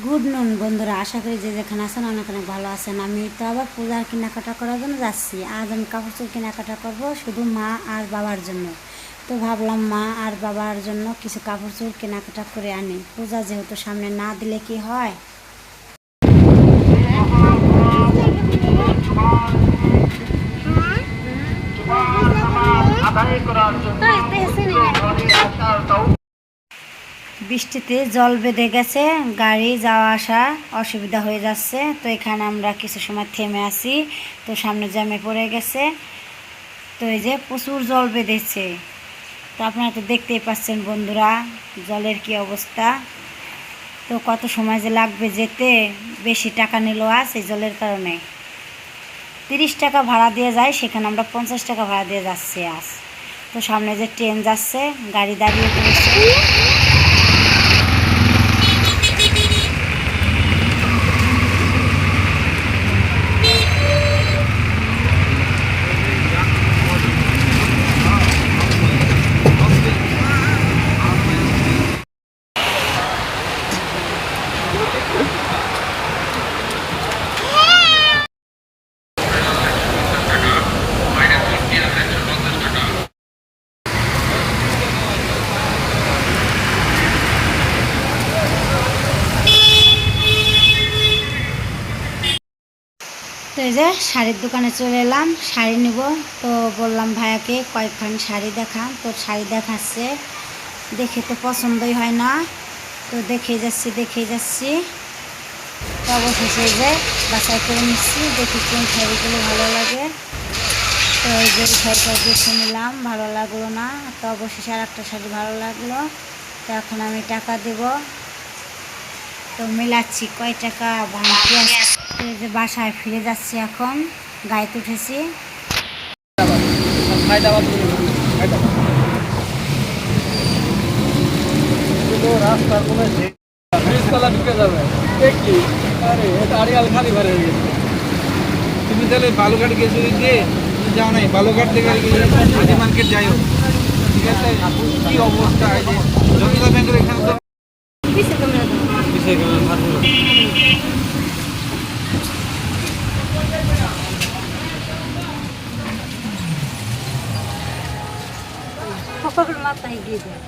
Good নুন বন্ধুরা আশা করি যে যেখানে আছেন অনেক অনেক ভালো আছেন। আমি তো আবার পূজার কেনাকাটা করার জন্য যাচ্ছি। আজ আমি কাপড় চোপড় কেনাকাটা করব শুধু মা আর বাবার জন্য। তো ভাবলাম মা আর বাবার জন্য কিছু কাপড় চোপড় কেনাকাটা করে আনি। পূজা যেহেতু সামনে না দিলে কি হয়? করার জন্য বৃষ্টিতে জল বেঁধে গেছে, গাড়ি যাওয়া আসা অসুবিধা হয়ে যাচ্ছে। তো এখানে আমরা কিছু সময় থেমে আছি। তো সামনে জ্যামে পড়ে গেছে। তো এই যে প্রচুর জল বেঁধেছে। তো আপনারা তো দেখতেই পাচ্ছেন বন্ধুরা, জলের কি অবস্থা। তো কত সময় যে লাগবে যেতে, বেশি টাকা নিল আজ এই জলের কারণে। তিরিশ টাকা ভাড়া দিয়ে যায়, সেখানে আমরা পঞ্চাশ টাকা ভাড়া দিয়ে যাচ্ছি আজ। তো সামনে যে ট্রেন যাচ্ছে, গাড়ি দাঁড়িয়ে পড়েছে এই যে শাড়ির দোকানে চলে এলাম, শাড়ি নিব। তো বললাম, ভাইয়াকে কয়েকখান শাড়ি দেখান তো শাড়ি দেখাচ্ছে। দেখে তো পছন্দই হয় না। তো দেখে যাচ্ছি দেখে যাচ্ছি। তো অবশেষে যে বাছাই করে নিচ্ছি। দেখি কোন শাড়িগুলো ভালো লাগে। তো এই যে শাড়িটা দেখে নিলাম, ভালো লাগল না। তো অবশেষে আর একটা শাড়ি ভালো লাগল। তো এখন আমি টাকা দেবো। তো মেলাচ্ছি। কয় টাকা? ভাঙতি আসছে তো এই যে বাসায় ফিরে যাচ্ছি এখন গাড়িতে উঠেছি গেছে তুমি তাহলে বালুঘাট গেছো যে যাও নাই বালুঘাট থেকে হাজি মার্কেট যাই হোক ঠিক আছে কি অবস্থা এই ব্যাংকের এখানে তো? সকল মাথায় গিয়ে দেয়।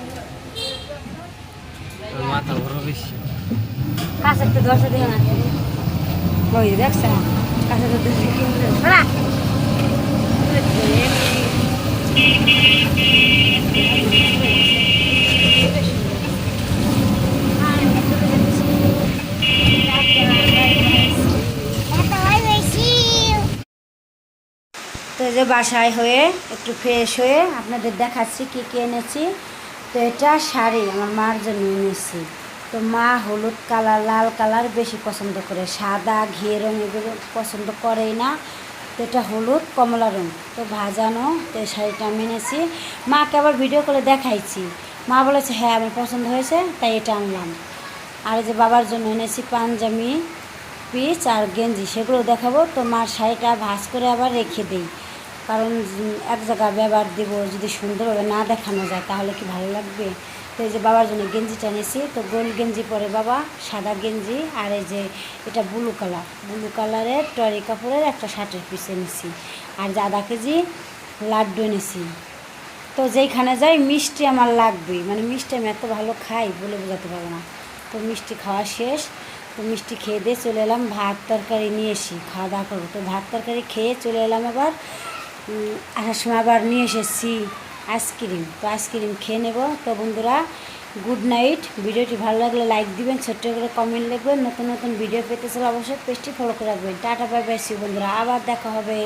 মাথা বড় বেশি। কাছে একটু দশে দিও না। ওই দেখছেন? কাছে তো দশে কিনতে যে বাসায় হয়ে একটু ফ্রেশ হয়ে আপনাদের দেখাচ্ছি কি কি এনেছি। তো এটা শাড়ি আমার মার জন্য এনেছি। তো মা হলুদ কালার, লাল কালার বেশি পছন্দ করে। সাদা ঘিয়ে রঙ এগুলো পছন্দ করেই না। তো এটা হলুদ, কমলা রঙ। তো ভাজানো, তো এই শাড়িটা আমি এনেছি। মাকে আবার ভিডিও করে দেখাইছি। মা বলেছে হ্যাঁ আমার পছন্দ হয়েছে, তাই এটা আনলাম। আর যে বাবার জন্য এনেছি পাঞ্জাবি, পিচ আর গেঞ্জি, সেগুলো দেখাবো। তো মার শাড়িটা ভাজ করে আবার রেখে দিই। কারণ এক জায়গায় ব্যবহার দেব, যদি সুন্দরভাবে না দেখানো যায়, তাহলে কি ভালো লাগবে? তো এই যে বাবার জন্য গেঞ্জিটা নিয়েছি তো গোল গেঞ্জি পরে বাবা, সাদা গেঞ্জি আর এই যে এটা ব্লু কালার ব্লু কালারের টরি কাপড়ের একটা শার্টের পিস এনেছি আর যে আধা কেজি লাড্ডু এনেছি। তো যেইখানে যাই মিষ্টি আমার লাগবেই মানে মিষ্টি আমি এত ভালো খাই বলে বোঝাতে পারব না। তো মিষ্টি খাওয়া শেষ, তো মিষ্টি খেয়ে দিয়ে চলে এলাম, ভাত তরকারি নিয়ে এসি, খাওয়া দাওয়া করব। তো ভাত তরকারি খেয়ে চলে এলাম আবার আসার সময় আবার নিয়ে এসেছি আইসক্রিম। তো আইসক্রিম খেয়ে নেব। তো বন্ধুরা গুড নাইট ভিডিওটি ভালো লাগলে লাইক দিবেন, ছোট্ট করে কমেন্ট লিখবেন। নতুন নতুন ভিডিও পেতে চলে অবশ্যই পেজটি ফলো করে রাখবেন। টাটা বাই বাই সি বন্ধুরা। আবার দেখা হবে।